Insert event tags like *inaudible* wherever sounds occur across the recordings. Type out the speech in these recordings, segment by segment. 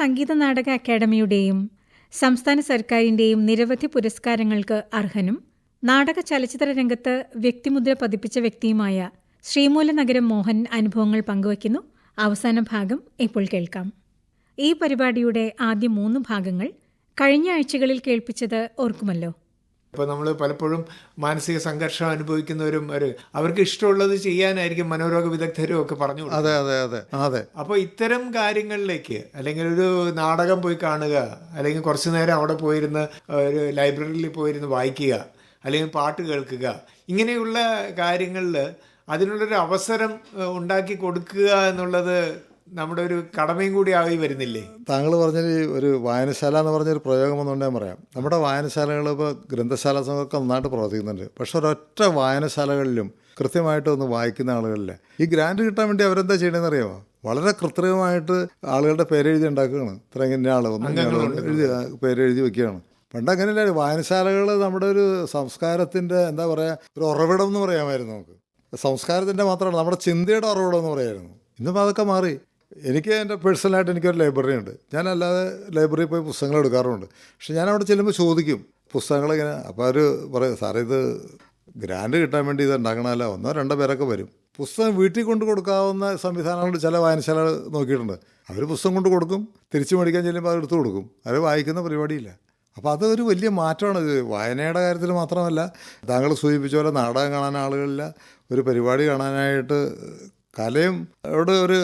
സംഗീത നാടക അക്കാദമിയുടെയും സംസ്ഥാന സർക്കാരിന്റെയും നിരവധി പുരസ്കാരങ്ങൾക്ക് അർഹനും നാടക ചലച്ചിത്ര രംഗത്ത് വ്യക്തിമുദ്ര പതിപ്പിച്ച വ്യക്തിയുമായ ശ്രീമൂലനഗരം മോഹൻ അനുഭവങ്ങൾ പങ്കുവയ്ക്കുന്നു. അവസാന ഭാഗം ഇപ്പോൾ കേൾക്കാം. ഈ പരിപാടിയുടെ ആദ്യ മൂന്ന് ഭാഗങ്ങൾ കഴിഞ്ഞ ആഴ്ചകളിൽ കേൾപ്പിച്ചത് ഓർക്കുമല്ലോ. ഇപ്പോൾ നമ്മൾ പലപ്പോഴും മാനസിക സംഘർഷം അനുഭവിക്കുന്നവരും ഒരു അവർക്ക് ഇഷ്ടമുള്ളത് ചെയ്യാനായിരിക്കും മനോരോഗ വിദഗ്ധരും ഒക്കെ പറഞ്ഞു. അതെ അതെ അതെ അതെ അപ്പോൾ ഇത്തരം കാര്യങ്ങളിലേക്ക് അല്ലെങ്കിൽ ഒരു നാടകം പോയി കാണുക അല്ലെങ്കിൽ കുറച്ചു നേരം അവിടെ പോയിരുന്ന് ഒരു ലൈബ്രറിയിൽ പോയിരുന്ന് വായിക്കുക അല്ലെങ്കിൽ പാട്ട് കേൾക്കുക ഇങ്ങനെയുള്ള കാര്യങ്ങളിൽ അതിനുള്ളൊരു അവസരം ഉണ്ടാക്കി കൊടുക്കുക എന്നുള്ളത് നമ്മുടെ ഒരു കടമയും കൂടി ആയി വരുന്നില്ലേ? താങ്കൾ പറഞ്ഞ ഒരു വായനശാല എന്ന് പറഞ്ഞൊരു പ്രയോഗം എന്നുണ്ടെങ്കിൽ ഞാൻ പറയാം. നമ്മുടെ വായനശാലകൾ ഇപ്പോൾ ഗ്രന്ഥശാല സംഘമൊക്കെ നന്നായിട്ട് പ്രവർത്തിക്കുന്നുണ്ട്. പക്ഷെ ഒരൊറ്റ വായനശാലകളിലും കൃത്യമായിട്ട് ഒന്ന് വായിക്കുന്ന ആളുകളില്ല. ഈ ഗ്രാൻഡ് കിട്ടാൻ വേണ്ടി അവരെന്താ ചെയ്യണമെന്ന് അറിയാമോ വളരെ കൃത്രിമമായിട്ട് ആളുകളുടെ പേരെഴുതി ഉണ്ടാക്കുകയാണ്. ഇത്ര ഇന്ന ആൾ ഒന്ന് എഴുതി പേരെഴുതി വെക്കുകയാണ്. പണ്ട് അങ്ങനെയല്ല വായനശാലകൾ നമ്മുടെ ഒരു സംസ്കാരത്തിന്റെ എന്താ പറയുക ഒരു ഉറവിടം എന്ന് പറയാമായിരുന്നു നമുക്ക്. സംസ്കാരത്തിന്റെ മാത്രമല്ല നമ്മുടെ ചിന്തയുടെ ഉറവിടം എന്ന് പറയായിരുന്നു. ഇന്നിപ്പോൾ അതൊക്കെ മാറി. എനിക്ക് എന്റെ പേഴ്സണലായിട്ട് എനിക്കൊരു ലൈബ്രറി ഉണ്ട്. ഞാൻ അല്ലാതെ ലൈബ്രറിയിൽ പോയി പുസ്തകങ്ങൾ എടുക്കാറുണ്ട് പക്ഷെ ഞാൻ അവിടെ ചെല്ലുമ്പോൾ ചോദിക്കും പുസ്തകങ്ങൾ ഇങ്ങനെ അപ്പോൾ അവർ പറയും സാറേ ഇത് ഗ്രാൻഡ് കിട്ടാൻ വേണ്ടി ഇത് ഉണ്ടാക്കണമല്ല. ഒന്നോ രണ്ടോ പേരൊക്കെ വരും. പുസ്തകം വീട്ടിൽ കൊണ്ട് കൊടുക്കാവുന്ന സംവിധാനങ്ങൾ ചില വായനശാലകൾ നോക്കിയിട്ടുണ്ട്. അവർ പുസ്തകം കൊണ്ട് കൊടുക്കും. തിരിച്ചു മേടിക്കാൻ ചെല്ലുമ്പോൾ അത് എടുത്തു കൊടുക്കും. അവർ വായിക്കുന്ന പരിപാടിയില്ല. അപ്പോൾ അതൊരു വലിയ മാറ്റമാണ്. വായനയുടെ കാര്യത്തിൽ മാത്രമല്ല താങ്കൾ സൂചിപ്പിച്ച പോലെ നാടകം കാണാൻ ആളുകളില്ല. ഒരു പരിപാടി കാണാനായിട്ട് കലയും അവിടെ ഒരു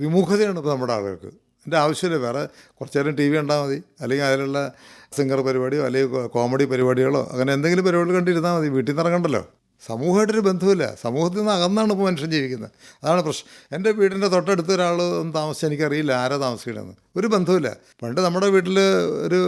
വിമുഖതയാണ് ഇപ്പോൾ നമ്മുടെ ആളുകൾക്ക്. എന്റെ ആവശ്യമില്ല വേറെ കുറച്ച് നേരം ടി വി കണ്ടാൽ മതി അല്ലെങ്കിൽ അതിലുള്ള സിംഗർ പരിപാടിയോ അല്ലെങ്കിൽ കോമഡി പരിപാടികളോ അങ്ങനെ എന്തെങ്കിലും പരിപാടികൾ കണ്ടിരുന്നാൽ മതി വീട്ടിൽ നിന്ന് ഇറങ്ങണ്ടല്ലോ. സമൂഹമായിട്ടൊരു ബന്ധമില്ല സമൂഹത്തിൽ നിന്ന് അകന്നാണ് ഇപ്പോൾ മനുഷ്യൻ ജീവിക്കുന്നത്. അതാണ് പ്രശ്നം. എന്റെ വീടിന്റെ തൊട്ടടുത്ത് ഒരാൾ ഒന്ന് താമസിച്ച് എനിക്കറിയില്ല ആരാ താമസിക്കണമെന്ന് ഒരു ബന്ധമില്ല പണ്ട് നമ്മുടെ വീട്ടിൽ ഒരു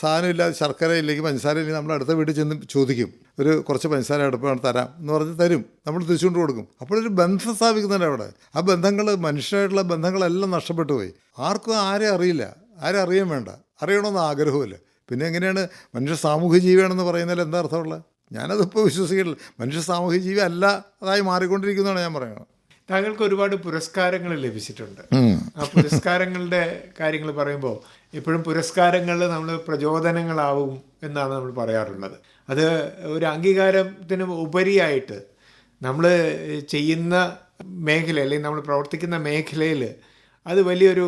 സാധനമില്ല ശർക്കര ഇല്ലെങ്കിൽ പഞ്ചസാര ഇല്ലെങ്കിൽ നമ്മൾ അടുത്ത വീട്ടിൽ ചെന്ന് ചോദിക്കും. ഒരു കുറച്ച് പഞ്ചസാര അടുപ്പാണ് തരാം എന്ന് പറഞ്ഞ് തരും. നമ്മൾ തിരിച്ചുകൊണ്ട് കൊടുക്കും. അപ്പോഴൊരു ബന്ധം സ്ഥാപിക്കുന്നുണ്ട് അവിടെ. ആ ബന്ധങ്ങൾ മനുഷ്യരായിട്ടുള്ള ബന്ധങ്ങളെല്ലാം നഷ്ടപ്പെട്ടു പോയി. ആർക്കും ആരെ അറിയില്ല. ആരെ അറിയാൻ വേണ്ട. അറിയണമെന്ന് ആഗ്രഹമില്ല പിന്നെ എങ്ങനെയാണ് മനുഷ്യ സാമൂഹ്യ ജീവിയാണെന്ന് പറയുന്നതിൽ എന്താ അർത്ഥമുള്ളത്? ഞാനതിപ്പോൾ വിശ്വസിക്കുന്നില്ല. മനുഷ്യ സാമൂഹ്യ ജീവി അല്ല അതായി മാറിക്കൊണ്ടിരിക്കുന്നതാണ് ഞാൻ പറയുന്നത്. താങ്കൾക്ക് ഒരുപാട് പുരസ്കാരങ്ങൾ ലഭിച്ചിട്ടുണ്ട്. ആ പുരസ്കാരങ്ങളുടെ കാര്യങ്ങൾ പറയുമ്പോൾ എപ്പോഴും പുരസ്കാരങ്ങൾ നമ്മൾ പ്രചോദനങ്ങളാവും എന്നാണ് നമ്മൾ പറയാറുള്ളത്. അത് ഒരു അംഗീകാരത്തിന് ഉപരിയായിട്ട് നമ്മൾ ചെയ്യുന്ന മേഖല അല്ലെങ്കിൽ നമ്മൾ പ്രവർത്തിക്കുന്ന മേഖലയിൽ അത് വലിയൊരു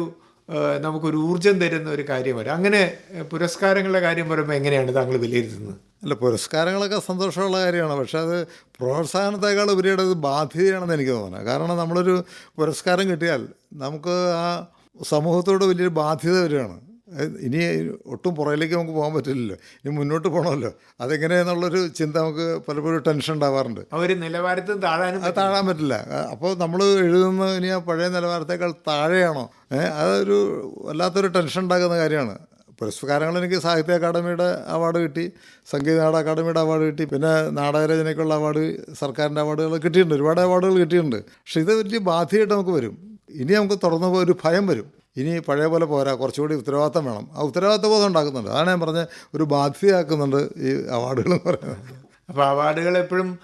നമുക്കൊരു ഊർജം തരുന്ന ഒരു കാര്യമല്ല അങ്ങനെ പുരസ്കാരങ്ങളുടെ കാര്യം പറയുമ്പോൾ എങ്ങനെയാണ് താങ്കൾ വിലയിരുത്തുന്നത്? അല്ല പുരസ്കാരങ്ങളൊക്കെ സന്തോഷമുള്ള കാര്യമാണ്. പക്ഷെ അത് പ്രോത്സാഹനത്തെക്കാൾ ഉപരിയുടെ അത് ബാധ്യതയാണെന്ന് എനിക്ക് തോന്നുന്നത് കാരണം നമ്മളൊരു പുരസ്കാരം കിട്ടിയാൽ നമുക്ക് ആ സമൂഹത്തോട് വലിയൊരു ബാധ്യത വരികയാണ്. ഇനി ഒട്ടും പുറകിലേക്ക് നമുക്ക് പോകാൻ പറ്റില്ലല്ലോ. ഇനി മുന്നോട്ട് പോകണമല്ലോ അതെങ്ങനെയെന്നുള്ളൊരു ചിന്ത നമുക്ക് പലപ്പോഴും ടെൻഷൻ ഉണ്ടാവാറുണ്ട്. ഒരു നിലവാരത്തിൽ താഴാനും താഴാൻ പറ്റില്ല. അപ്പോൾ നമ്മൾ എഴുതുന്ന ഇനി ആ പഴയ നിലവാരത്തേക്കാൾ താഴെയാണോ? അതൊരു വല്ലാത്തൊരു ടെൻഷൻ ഉണ്ടാക്കുന്ന കാര്യമാണ്. പുരസ്കാരങ്ങൾ എനിക്ക് സാഹിത്യ അക്കാദമിയുടെ അവാർഡ് കിട്ടി സംഗീത നാടക അക്കാദമിയുടെ അവാർഡ് കിട്ടി പിന്നെ നാടകരചനയ്ക്കുള്ള അവാർഡ് സർക്കാരിന്റെ അവാർഡുകൾ കിട്ടിയിട്ടുണ്ട്. ഒരുപാട് അവാർഡുകൾ കിട്ടിയിട്ടുണ്ട്. പക്ഷെ ഇത് വലിയ ബാധ്യമായിട്ട് നമുക്ക് വരും. ഇനി നമുക്ക് തുറന്നു പോയി ഒരു ഭയം വരും. ഇനി പഴയ പോലെ പോരാ കുറച്ചുകൂടി ഉത്തരവാദിത്തം വേണം. ആ ഉത്തരവാദിത്ത ബോധം ഉണ്ടാക്കുന്നുണ്ട്. അതാണ് ഞാൻ പറഞ്ഞ ഒരു ബാധ്യതയാക്കുന്നുണ്ട് ഈ അവാർഡുകൾ എന്ന് പറയുന്നത്. അപ്പോൾ അവാർഡുകൾ എപ്പോഴും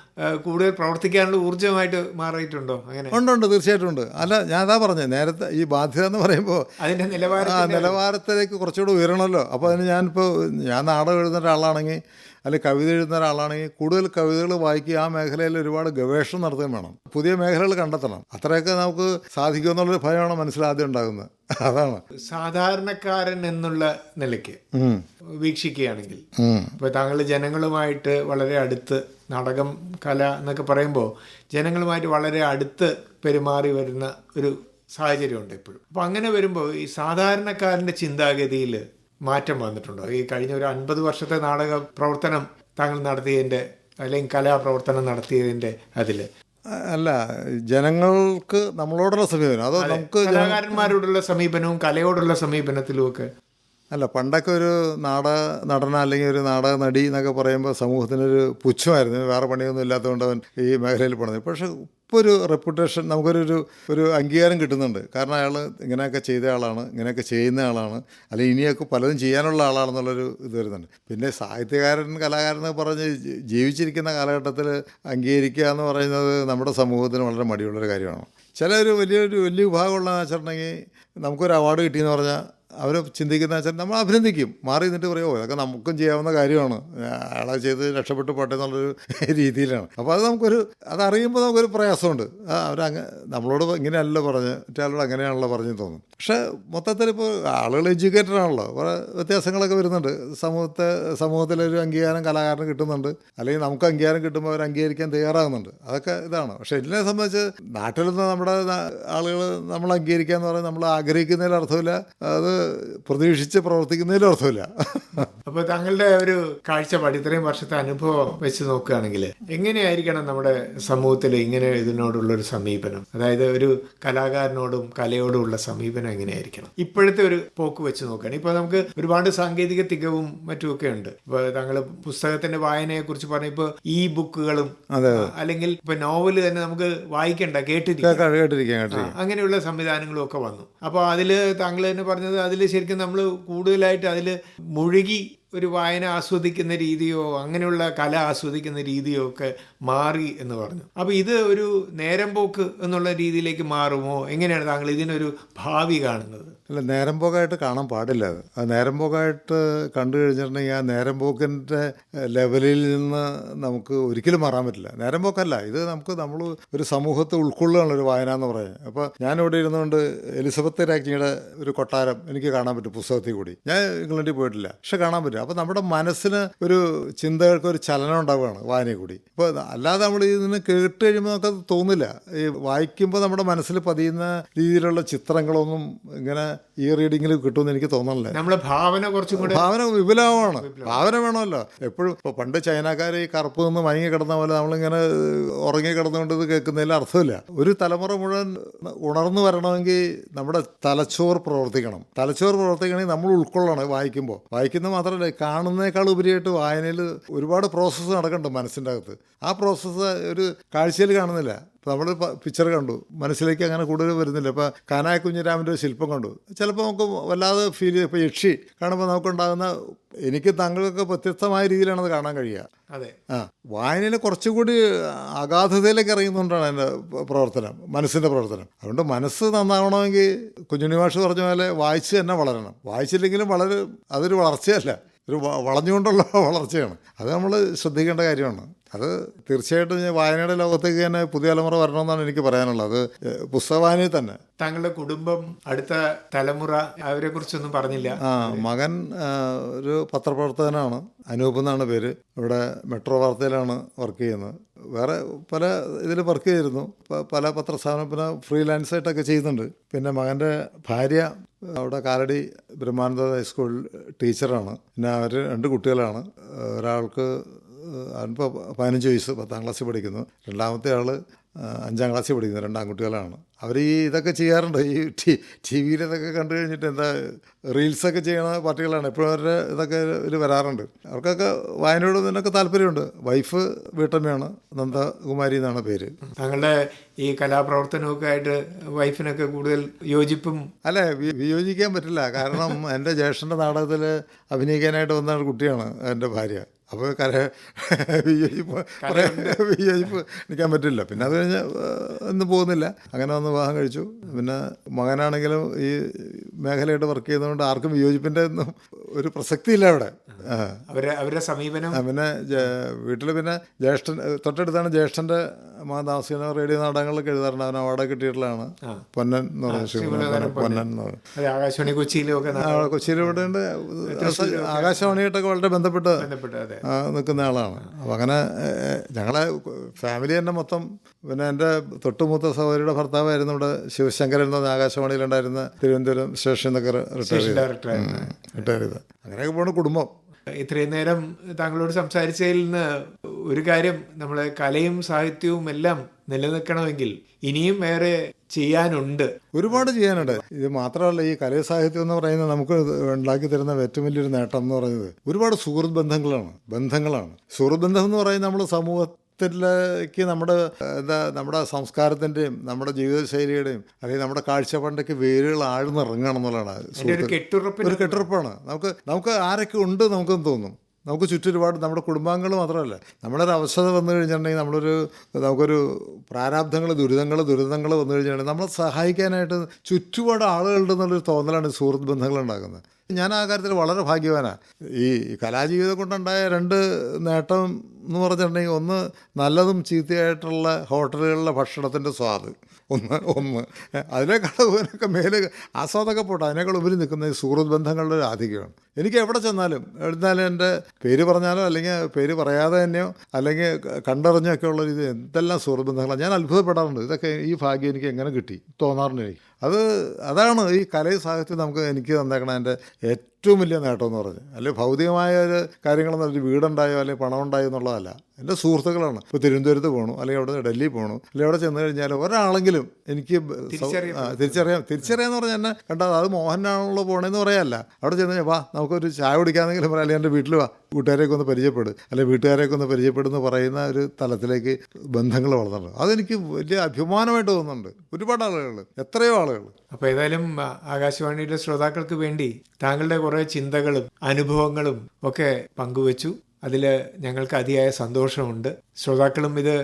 കൂടുതൽ പ്രവർത്തിക്കാനുള്ള ഊർജമായിട്ട് മാറിയിട്ടുണ്ടോ അങ്ങനെ? ഉണ്ട് ഉണ്ട് തീർച്ചയായിട്ടും ഉണ്ട്. അല്ല ഞാൻ അതാ പറഞ്ഞത് നേരത്തെ ഈ ബാധ്യത എന്ന് പറയുമ്പോൾ അതിന്റെ നിലവാരം ആ നിലവാരത്തിലേക്ക് കുറച്ചുകൂടെ ഉയരണമല്ലോ. അപ്പോൾ അതിന് ഞാനിപ്പോൾ ഞാൻ നാടകം എഴുതുന്ന ഒരാളാണെങ്കിൽ അല്ലെങ്കിൽ കവിത എഴുതുന്ന ഒരാളാണെങ്കിൽ കൂടുതൽ കവിതകൾ വായിക്കുക ആ മേഖലയിൽ ഒരുപാട് ഗവേഷണം നടത്തുകയും വേണം. പുതിയ മേഖലകൾ കണ്ടെത്തണം. അത്രയൊക്കെ നമുക്ക് സാധിക്കുമെന്നുള്ളൊരു ഭയമാണ് മനസ്സിലാദ്യം ഉണ്ടാകുന്നത്. അതാണ്. സാധാരണക്കാരൻ എന്നുള്ള നിലയ്ക്ക്. വീക്ഷിക്കുകയാണെങ്കിൽ. ഇപ്പോൾ താങ്കൾ ജനങ്ങളുമായിട്ട് വളരെ അടുത്ത് നാടകം കല എന്നൊക്കെ പറയുമ്പോൾ ജനങ്ങളുമായിട്ട് വളരെ അടുത്ത് പെരുമാറി വരുന്ന ഒരു സാഹചര്യമുണ്ട് എപ്പോഴും അപ്പോൾ അങ്ങനെ വരുമ്പോൾ ഈ സാധാരണക്കാരന്റെ ചിന്താഗതിയിൽ മാറ്റം വന്നിട്ടുണ്ടോ? ഈ കഴിഞ്ഞ ഒരു അൻപത് വർഷത്തെ നാടക പ്രവർത്തനം താങ്കൾ നടത്തിയതിന്റെ അല്ലെങ്കിൽ കലാപ്രവർത്തനം നടത്തിയതിന്റെ അതിൽ? അല്ല ജനങ്ങൾക്ക് നമ്മളോടുള്ള സമീപനം. അതോ നമുക്ക് കലാകാരന്മാരോടുള്ള സമീപനവും കലയോടുള്ള സമീപനത്തിലും ഒക്കെ അല്ല പണ്ടൊക്കെ ഒരു നാട നടന അല്ലെങ്കിൽ ഒരു നാടക നടി എന്നൊക്കെ പറയുമ്പോൾ സമൂഹത്തിനൊരു പുച്ഛമായിരുന്നു. വേറെ പണിയൊന്നും ഇല്ലാത്തതുകൊണ്ട് അവൻ ഈ മേഖലയിൽ പോണത്. പക്ഷേ ഇപ്പോൾ ഒരു റെപ്യൂട്ടേഷൻ നമുക്കൊരു ഒരു അംഗീകാരം കിട്ടുന്നുണ്ട്. കാരണം അയാൾ ഇങ്ങനെയൊക്കെ ചെയ്ത ആളാണ് ഇങ്ങനെയൊക്കെ ചെയ്യുന്ന ആളാണ്. അല്ലെങ്കിൽ ഇനിയൊക്കെ പലതും ചെയ്യാനുള്ള ആളാണെന്നുള്ളൊരു ഇത് വരുന്നുണ്ട്. പിന്നെ സാഹിത്യകാരൻ കലാകാരൻ എന്ന് പറഞ്ഞ് ജീവിച്ചിരിക്കുന്ന കാലഘട്ടത്തിൽ അംഗീകരിക്കുക എന്ന് പറയുന്നത് നമ്മുടെ സമൂഹത്തിന് വളരെ മടിയുള്ളൊരു കാര്യമാണ്. ചില ഒരു വലിയൊരു വലിയ വിഭാഗമുള്ളതെന്ന് വെച്ചിട്ടുണ്ടെങ്കിൽ നമുക്കൊരു അവാർഡ് കിട്ടിയെന്ന് പറഞ്ഞാൽ അവർ ചിന്തിക്കുന്ന വെച്ചാൽ നമ്മൾ അഭിനന്ദിക്കും. മാറി നിന്നിട്ട് പറയുമോ ഇതൊക്കെ നമുക്കും ചെയ്യാവുന്ന കാര്യമാണ്. അയാളെ ചെയ്ത് രക്ഷപ്പെട്ടു പോട്ടെ എന്നുള്ളൊരു *laughs* രീതിയിലാണ്. അപ്പോൾ അത് നമുക്കൊരു അതറിയുമ്പോൾ നമുക്കൊരു പ്രയാസമുണ്ട്. അവർ അങ്ങ് നമ്മളോട് ഇങ്ങനെയല്ല പറഞ്ഞ് മറ്റേ അങ്ങനെയാണല്ലോ പറഞ്ഞു തോന്നും. പക്ഷേ മൊത്തത്തിൽ ഇപ്പോൾ ആളുകൾ എഡ്യൂക്കേറ്റഡ് ആണല്ലോ. കുറേ വ്യത്യാസങ്ങളൊക്കെ വരുന്നുണ്ട്. സമൂഹത്തെ സമൂഹത്തിലൊരു അംഗീകാരം കലാകാരന് കിട്ടുന്നുണ്ട്. അല്ലെങ്കിൽ നമുക്ക് അംഗീകാരം കിട്ടുമ്പോൾ അവർ അംഗീകരിക്കാൻ തയ്യാറാകുന്നുണ്ട്. അതൊക്കെ ഇതാണ്. പക്ഷേ ഇതിനെ സംബന്ധിച്ച് നാട്ടിൽ നിന്ന് നമ്മുടെ ആളുകൾ നമ്മൾ അംഗീകരിക്കുക എന്ന് പറയുന്നത് നമ്മൾ ആഗ്രഹിക്കുന്നതിൽ അർത്ഥമില്ല. അത് പ്രതീക്ഷിച്ച് പ്രവർത്തിക്കുന്നതിലും അർത്ഥമില്ല. അപ്പോൾ താങ്കളുടെ ഒരു കാഴ്ചപ്പാട് ഇത്രയും വർഷത്തെ അനുഭവം വെച്ച് നോക്കുകയാണെങ്കിൽ എങ്ങനെയായിരിക്കണം നമ്മുടെ സമൂഹത്തിൽ ഇങ്ങനെ ഇതിനോടുള്ള ഒരു സമീപനം? അതായത് ഒരു കലാകാരനോടും കലയോടുമുള്ള സമീപനം എങ്ങനെയായിരിക്കണം? ഇപ്പോഴത്തെ ഒരു പോക്ക് വെച്ച് നോക്കുകയാണ്. ഇപ്പോൾ നമുക്ക് ഒരുപാട് സാങ്കേതിക തികവും മറ്റുമൊക്കെ ഉണ്ട്. ഇപ്പോൾ താങ്കൾ പുസ്തകത്തിന്റെ വായനയെ കുറിച്ച് പറഞ്ഞപ്പോ ഈ ബുക്കുകളും അല്ലെങ്കിൽ ഇപ്പൊ നോവൽ തന്നെ നമുക്ക് വായിക്കണ്ട കേട്ടിരിക്കാം. അങ്ങനെയുള്ള സംവിധാനങ്ങളും ഒക്കെ വന്നു. അപ്പോൾ അതിൽ താങ്കൾ തന്നെ പറഞ്ഞത് അതിൽ ശരിക്കും നമ്മൾ കൂടുതലായിട്ട് അതിൽ മുഴുകി ഒരു വായന ആസ്വദിക്കുന്ന രീതിയോ അങ്ങനെയുള്ള കല ആസ്വദിക്കുന്ന രീതിയോ ഒക്കെ മാറി എന്ന് പറഞ്ഞു. അപ്പോൾ ഇത് ഒരു നേരം പോക്ക് എന്നുള്ള രീതിയിലേക്ക് മാറുമോ? എങ്ങനെയാണ് താങ്കൾ ഇതിനൊരു ഭാവി കാണുന്നത്? അല്ല നേരം പോക്കായിട്ട് കാണാൻ പാടില്ല അത്. ആ നേരം പോക്കായിട്ട് കണ്ടു കഴിഞ്ഞിട്ടുണ്ടെങ്കിൽ ആ നേരം പോക്കിന്റെ ലെവലിൽ നിന്ന് നമുക്ക് ഒരിക്കലും മാറാൻ പറ്റില്ല. നേരം പോക്കല്ല ഇത് നമുക്ക് നമ്മൾ ഒരു സമൂഹത്തെ ഉൾക്കൊള്ളുകയാണ് ഒരു വായന എന്ന് പറയുന്നത് അപ്പോൾ ഞാനിവിടെ ഇരുന്നുകൊണ്ട് എലിസബത്ത് രാജ്ഞിയുടെ ഒരു കൊട്ടാരം എനിക്ക് കാണാൻ പറ്റും പുസ്തകത്തിൽ കൂടി. ഞാൻ ഇംഗ്ലണ്ടിൽ പോയിട്ടില്ല പക്ഷെ കാണാൻ പറ്റും. അപ്പോൾ നമ്മുടെ മനസ്സിന് ഒരു ചിന്തകൾക്ക് ഒരു ചലനം ഉണ്ടാവുകയാണ് വായനയിൽ കൂടി. ഇപ്പോൾ അല്ലാതെ നമ്മൾ ഇതിന് കേട്ട് കഴിയുമ്പോൾ നമുക്കത് തോന്നില്ല. ഈ വായിക്കുമ്പോൾ നമ്മുടെ മനസ്സിൽ പതിയുന്ന രീതിയിലുള്ള ചിത്രങ്ങളൊന്നും ഇങ്ങനെ ഈ റീഡിങ്ങിൽ കിട്ടുമെന്ന് എനിക്ക് തോന്നണില്ല. നമ്മുടെ ഭാവന കുറച്ചും കൂടെ ഭാവന വിപുലമാണ്. ഭാവന വേണമല്ലോ. എപ്പോഴും ഇപ്പോൾ പണ്ട് ചൈനക്കാർ ഈ കറുപ്പ് നിന്ന് മയങ്ങി കിടന്ന പോലെ നമ്മളിങ്ങനെ ഉറങ്ങി കിടന്നുകൊണ്ട് ഇത് കേൾക്കുന്നതിൽ അർത്ഥമില്ല. ഒരു തലമുറ മുഴുവൻ ഉണർന്നു വരണമെങ്കിൽ നമ്മുടെ തലച്ചോർ പ്രവർത്തിക്കണം. തലച്ചോർ പ്രവർത്തിക്കണമെങ്കിൽ നമ്മൾ ഉൾക്കൊള്ളണം വായിക്കുമ്പോൾ വായിക്കുന്ന മാത്രമല്ല കാണുന്നതിനേക്കാൾ ഉപരിയായിട്ട് വായനയിൽ ഒരുപാട് പ്രോസസ്സ് നടക്കുന്നുണ്ട് മനസ്സിന്റെ അകത്ത്. ആ പ്രോസസ്സ് ഒരു കാഴ്ചയിൽ കാണുന്നില്ല. ഇപ്പോൾ നമ്മൾ പിക്ചർ കണ്ടു. മനസ്സിലേക്ക് അങ്ങനെ കൂടുതൽ വരുന്നില്ല. ഇപ്പോൾ കാനായ കുഞ്ഞിരാമന്റെ ഒരു ശില്പം കണ്ടു. ചിലപ്പോൾ നമുക്ക് വല്ലാതെ ഫീൽ ചെയ്യും ഇപ്പോൾ യക്ഷി കാണുമ്പോൾ നമുക്കുണ്ടാകുന്ന എനിക്ക് താങ്കൾക്ക് വ്യത്യസ്തമായ രീതിയിലാണ് അത് കാണാൻ കഴിയുക. അതെ. ആ വായനയിൽ കുറച്ചുകൂടി അഗാധതയിലേക്ക് ഇറങ്ങുന്നതുകൊണ്ടാണ് എന്റെ പ്രവർത്തനം മനസ്സിന്റെ പ്രവർത്തനം. അതുകൊണ്ട് മനസ്സ് നന്നാവണമെങ്കിൽ കുഞ്ഞുണ്ണി മാഷ് പറഞ്ഞ പോലെ വായിച്ച് തന്നെ വളരണം. വായിച്ചില്ലെങ്കിലും വളരെ അതൊരു വളർച്ചയല്ല. ഒരു വളഞ്ഞുകൊണ്ടുള്ള *laughs* വളർച്ചയാണ്. അത് നമ്മൾ ശ്രദ്ധിക്കേണ്ട കാര്യമാണ്. അത് തീർച്ചയായിട്ടും വായനയുടെ ലോകത്തേക്ക് തന്നെ പുതിയ തലമുറ വരണമെന്നാണ് എനിക്ക് പറയാനുള്ളത്. അത് പുസ്തക വായനയിൽ തന്നെ. താങ്കളുടെ കുടുംബം അടുത്ത തലമുറ അവരെ കുറിച്ചൊന്നും പറഞ്ഞില്ല. ആ മകൻ ഒരു പത്രപ്രവർത്തകനാണ്. അനൂപ് എന്നാണ് പേര്. ഇവിടെ മെട്രോ വാർത്തയിലാണ് വർക്ക് ചെയ്യുന്നത്. വേറെ പല ഇതിൽ വർക്ക് ചെയ്തിരുന്നു. പല പത്രസ്ഥാപനം പിന്നെ ഫ്രീലാൻസ് ആയിട്ടൊക്കെ ചെയ്യുന്നുണ്ട്. പിന്നെ മകന്റെ ഭാര്യ അവിടെ കാലടി ബ്രഹ്മാനന്ദ ഹൈസ്കൂൾ ടീച്ചറാണ്. പിന്നെ അവർ രണ്ട് കുട്ടികളാണ്. ഒരാൾക്ക് അവനിപ്പോൾ പതിനഞ്ച് വയസ്സ് പത്താം ക്ലാസ്സിൽ പഠിക്കുന്നു. രണ്ടാമത്തെ ആൾ അഞ്ചാം ക്ലാസ്സിൽ പഠിക്കുന്ന രണ്ടാം കുട്ടികളാണ്. അവർ ഈ ഇതൊക്കെ ചെയ്യാറുണ്ട്. ഈ ടി ടി വിയിൽ ഇതൊക്കെ കണ്ടു കഴിഞ്ഞിട്ട് എന്താ റീൽസൊക്കെ ചെയ്യണ പാർട്ടികളാണ്. എപ്പോഴും അവരുടെ ഇതൊക്കെ ഇതിൽ വരാറുണ്ട്. അവർക്കൊക്കെ വായനയോട് ഇതിനൊക്കെ താല്പര്യമുണ്ട്. വൈഫ് വീട്ടമ്മയാണ് നന്ദകുമാരി എന്നാണ് പേര്. താങ്കളുടെ ഈ കലാപ്രവർത്തനമൊക്കെ ആയിട്ട് വൈഫിനൊക്കെ കൂടുതൽ യോജിപ്പും അല്ല വിയോജിക്കാൻ പറ്റില്ല. കാരണം എന്റെ ജ്യേഷ്ഠന്റെ നാടകത്തിൽ അഭിനയിക്കാനായിട്ട് വന്ന കുട്ടിയാണ് എന്റെ ഭാര്യ. അപ്പോൾ കര വിയോജിപ്പ് വിയോജിപ്പ് നിൽക്കാൻ പറ്റില്ല. പിന്നെ അത് കഴിഞ്ഞ് ഒന്നും പോകുന്നില്ല. അങ്ങനെ വന്ന് വിവാഹം കഴിച്ചു. പിന്നെ മകനാണെങ്കിലും ഈ മേഖലയായിട്ട് വർക്ക് ചെയ്യുന്നതുകൊണ്ട് ആർക്കും വിയോജിപ്പിന്റെ ഒന്നും ഒരു പ്രസക്തിയില്ല അവിടെ. അവരെ അവരുടെ സമീപനം? പിന്നെ വീട്ടിൽ പിന്നെ ജ്യേഷ്ഠൻ തൊട്ടടുത്താണ് ജ്യേഷ്ഠന്റെ മാതാസിന റേഡിയോ നാടകങ്ങളിൽ എഴുതാറുണ്ട്. അവൻ അവാർഡ് കിട്ടിയിട്ടുള്ളതാണ്. പൊന്നൻ എന്ന് പറയുന്നത് പൊന്നൻ. എന്ന് പറയുന്നത് ആകാശവാണി കൊച്ചിയിലും ഒക്കെ ആ, കൊച്ചിയിൽ ഇവിടെ ഉണ്ട് ആകാശവാണിയായിട്ടൊക്കെ വളരെ ബന്ധപ്പെട്ട് നിൽക്കുന്ന ആളാണ്. അപ്പം അങ്ങനെ ഞങ്ങളെ ഫാമിലി തന്നെ മൊത്തം പിന്നെ എന്റെ തൊട്ടുമൂത്ത സഹോദരിയുടെ ഭർത്താവായിരുന്നു ഇവിടെ ശിവശങ്കരൻ എന്ന് പറഞ്ഞ ആകാശവാണിയിലുണ്ടായിരുന്ന തിരുവനന്തപുരം സ്റ്റേഷൻ എന്നൊക്കെ റിട്ടയർ ചെയ്ത് റിട്ടയർ ചെയ്ത് അങ്ങനെയൊക്കെ പോകുന്ന കുടുംബം. ഇത്രയും നേരം താങ്കളോട് സംസാരിച്ചതിൽ നിന്ന് ഒരു കാര്യം നമ്മളെ കലയും സാഹിത്യവും എല്ലാം നിലനിൽക്കണമെങ്കിൽ ഇനിയും ഏറെ ചെയ്യാനുണ്ട്. ഒരുപാട് ചെയ്യാനുണ്ട്. ഇത് മാത്രമല്ല ഈ കലയ സാഹിത്യം എന്ന് പറയുന്നത് നമുക്ക് ഉണ്ടാക്കി തരുന്ന ഏറ്റവും വലിയൊരു നേട്ടം എന്ന് പറയുന്നത് ഒരുപാട് സുഹൃത്ത് ബന്ധങ്ങളാണ് ബന്ധങ്ങളാണ്. സുഹൃത്ത് ബന്ധം എന്ന് പറയുന്നത് നമ്മൾ സമൂഹത്തിലേക്ക് നമ്മുടെ എന്താ നമ്മുടെ സംസ്കാരത്തിന്റെയും നമ്മുടെ ജീവിതശൈലിയുടെയും അല്ലെങ്കിൽ നമ്മുടെ കാഴ്ചപ്പാടിന്റെയൊക്കെ വേരുകൾ ആഴ്ന്നിറങ്ങണം എന്നുള്ളതാണ് ഒരു കെട്ടുറപ്പാണ്. നമുക്ക് നമുക്ക് ആരൊക്കെ ഉണ്ട് നമുക്കെന്ന് തോന്നും? നമുക്ക് ചുറ്റും ഒരുപാട് നമ്മുടെ കുടുംബാംഗങ്ങൾ മാത്രമല്ല. നമ്മളൊരു അവസ്ഥ വന്നു കഴിഞ്ഞിട്ടുണ്ടെങ്കിൽ നമ്മളൊരു നമുക്കൊരു പ്രാരാബ്ധങ്ങൾ ദുരിതങ്ങൾ ദുരിതങ്ങൾ വന്നു കഴിഞ്ഞിട്ടുണ്ടെങ്കിൽ നമ്മളെ സഹായിക്കാനായിട്ട് ചുറ്റുപാട് ആളുകളുണ്ടെന്നുള്ളൊരു തോന്നലാണ് ഈ സുഹൃത്ത് ബന്ധങ്ങൾ ഉണ്ടാക്കുന്നത്. ഞാൻ ആ കാര്യത്തിൽ വളരെ ഭാഗ്യവാനാണ് ഈ കലാജീവിതം കൊണ്ടുണ്ടായ രണ്ട് നേട്ടം എന്ന് പറഞ്ഞിട്ടുണ്ടെങ്കിൽ ഒന്ന് നല്ലതും ചീത്തയായിട്ടുള്ള ഹോട്ടലുകളിലെ ഭക്ഷണത്തിന്റെ സ്വാദ്. ഒന്ന് ഒന്ന്. അതിനേക്കാൾ ഉപരിയൊക്കെ മേലെ ആസ്വാദൊക്കെ പോട്ടെ. അതിനേക്കാൾ ഉപരി നിൽക്കുന്ന ഈ സുഹൃത്ത് ബന്ധങ്ങളുടെ ഒരു ആധിക്യമാണ് എനിക്ക് എവിടെ ചെന്നാലും എഴുന്നാലും എന്റെ പേര് പറഞ്ഞാലോ അല്ലെങ്കിൽ പേര് പറയാതെ തന്നെയോ അല്ലെങ്കിൽ കണ്ടറിഞ്ഞോ ഒക്കെ ഉള്ള ഇത് എന്തെല്ലാം സുഹൃത്ത് ബന്ധങ്ങളാണ്. ഞാൻ അത്ഭുതപ്പെടാറുണ്ട്. ഇതൊക്കെ ഈ ഭാഗ്യം എനിക്ക് എങ്ങനെ കിട്ടി? തോന്നാറുണ്ട് എനിക്ക്. അത് അതാണ് ഈ കലയും സാഹിത്യം നമുക്ക് എനിക്ക് തന്നേക്കണ എന്റെ ഏറ്റവും വലിയ നേട്ടം എന്ന് പറഞ്ഞത് അല്ലെങ്കിൽ ഭൗതികമായ ഒരു കാര്യങ്ങളെന്ന് പറഞ്ഞാൽ വീടുണ്ടായോ അല്ലെങ്കിൽ പണം ഉണ്ടായോ എന്നുള്ളതല്ല. എന്റെ സുഹൃത്തുക്കളാണ്. ഇപ്പോൾ തിരുവനന്തപുരത്ത് പോകണു അല്ലെങ്കിൽ അവിടെ ഡൽഹി പോകണു അല്ലെങ്കിൽ അവിടെ ചെന്ന് കഴിഞ്ഞാൽ ഒരാളെങ്കിലും എനിക്ക് തിരിച്ചറിയാം തിരിച്ചറിയാന്ന് പറഞ്ഞാൽ എന്നെ കണ്ടാൽ അത് മോഹനാണല്ലോ പോകണമെന്ന് പറയാല്ല. അവിടെ ചെന്ന് കഴിഞ്ഞാൽ വാ നമുക്കൊരു ചായ കുടിക്കാന്നെങ്കിലും പറയാം. അല്ലെങ്കിൽ എന്റെ വീട്ടിൽ വാ. കൂട്ടുകാരെയൊക്കെ ഒന്ന് പരിചയപ്പെടും. അല്ലെങ്കിൽ വീട്ടുകാരെയൊക്കെ ഒന്ന് പരിചയപ്പെടുന്ന പറയുന്ന ഒരു തലത്തിലേക്ക് ബന്ധങ്ങൾ വളർന്നുണ്ട് അതെനിക്ക് വലിയ അഭിമാനമായിട്ട് തോന്നുന്നുണ്ട്. ഒരുപാട് ആളുകൾ എത്രയോ ആളുകൾ അപ്പോൾ ഏതായാലും ആകാശവാണിയുടെ ശ്രോതാക്കൾക്ക് വേണ്ടി താങ്കളുടെ കുറേ ചിന്തകളും അനുഭവങ്ങളും ഒക്കെ പങ്കുവച്ചു. അതിൽ ഞങ്ങൾക്ക് അതിയായ സന്തോഷമുണ്ട്. ശ്രോതാക്കളും ഇത്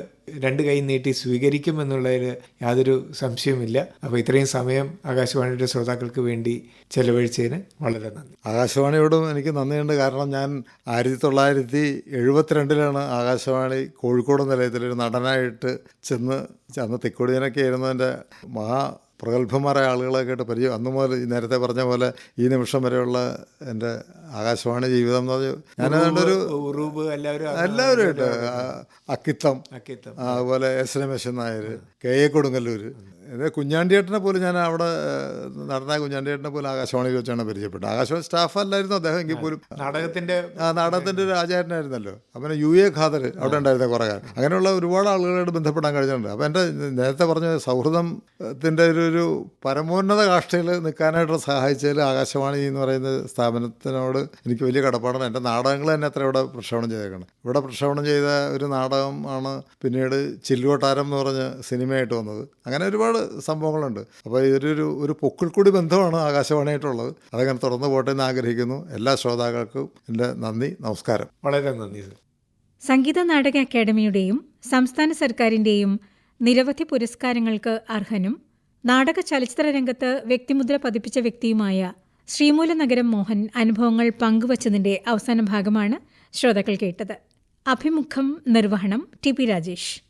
രണ്ട് കൈ നീട്ടി സ്വീകരിക്കും എന്നുള്ളതിൽ യാതൊരു സംശയവുമില്ല. അപ്പോൾ ഇത്രയും സമയം ആകാശവാണിയുടെ ശ്രോതാക്കൾക്ക് വേണ്ടി ചെലവഴിച്ചതിന് വളരെ നന്ദി. ആകാശവാണിയോടും എനിക്ക് നന്ദിയുണ്ട്. കാരണം ഞാൻ ആയിരത്തി തൊള്ളായിരത്തി എഴുപത്തിരണ്ടിലാണ് ആകാശവാണി കോഴിക്കോട് നിലയത്തിൽ ഒരു നടനായിട്ട് ചെന്ന് അന്ന് തെക്കോടിയനൊക്കെ ആയിരുന്നു എന്റെ മഹാ പ്രഗത്ഭന്മാരായ ആളുകളൊക്കെ ആയിട്ട് പരിചയം. അന്ന് മുതൽ നേരത്തെ പറഞ്ഞ പോലെ ഈ നിമിഷം വരെയുള്ള എന്റെ ആകാശവാണി ജീവിതം എന്ന് പറഞ്ഞു ഉറൂബ് എല്ലാവരും ആയിട്ട് അക്കിത്തം അതുപോലെ S Rameshan Nair K A Kodungallur ഇത് കുഞ്ഞാണ്ടിയേട്ടനെ പോലും ഞാൻ അവിടെ നടന്ന കുഞ്ഞാണ്ടിയേട്ടനെ പോലും ആകാശവാണിയിൽ വെച്ചാണ് പരിചയപ്പെട്ടത്. ആകാശവാണി സ്റ്റാഫ് അല്ലായിരുന്നു അദ്ദേഹം എങ്കിൽ പോലും. നാടകത്തിന്റെ ആ നാടകത്തിന്റെ ഒരു ആചാരനായിരുന്നല്ലോ അപ്പം യു എ ഖാദർ അവിടെ ഉണ്ടായിരുന്ന കുറേ കാലം. അങ്ങനെയുള്ള ഒരുപാട് ആളുകളോട് ബന്ധപ്പെടാൻ കഴിഞ്ഞിട്ടുണ്ട്. അപ്പം എന്റെ നേരത്തെ പറഞ്ഞ സൗഹൃദത്തിന്റെ ഒരു ഒരു പരമോന്നത കാഷ്ടയിൽ നിൽക്കാനായിട്ട് സഹായിച്ചതിൽ ആകാശവാണി എന്ന് പറയുന്ന സ്ഥാപനത്തിനോട് എനിക്ക് വലിയ കടപ്പാടാണ്. എന്റെ നാടകങ്ങൾ തന്നെ അത്ര ഇവിടെ പ്രക്ഷേപണം ചെയ്തേക്കണം. ഇവിടെ പ്രക്ഷേപണം ചെയ്ത ഒരു നാടകം ആണ് പിന്നീട് ചില്ലുവട്ടാരം എന്ന് പറഞ്ഞ സിനിമയായിട്ട് വന്നത്. അങ്ങനെ ഒരുപാട് സംഭവങ്ങളുണ്ട്. അപ്പോൾ ഇതൊരു ഒരു പൊക്കിൾക്കൂടി ബന്ധമാണ് ആകാശവാണിയായിട്ടുള്ളത്. അതങ്ങനെ തുറന്നു പോട്ടെ എന്ന് ആഗ്രഹിക്കുന്നു. എല്ലാ ശ്രോതാക്കൾക്കും എന്റെ നന്ദി നമസ്കാരം. വളരെ നന്ദി സംഗീത നാടക അക്കാദമിയുടെയും സംസ്ഥാന സർക്കാരിന്റെയും നിരവധി പുരസ്കാരങ്ങൾക്ക് അർഹനും നാടക ചലച്ചിത്ര രംഗത്ത് വ്യക്തിമുദ്ര പതിപ്പിച്ച വ്യക്തിയുമായ ശ്രീമൂലനഗരം മോഹൻ അനുഭവങ്ങൾ പങ്കുവച്ചതിന്റെ അവസാന ഭാഗമാണ് ശ്രോതാക്കൾ കേട്ടത്. അഭിമുഖം നിർവഹണം ടി പി രാജേഷ്.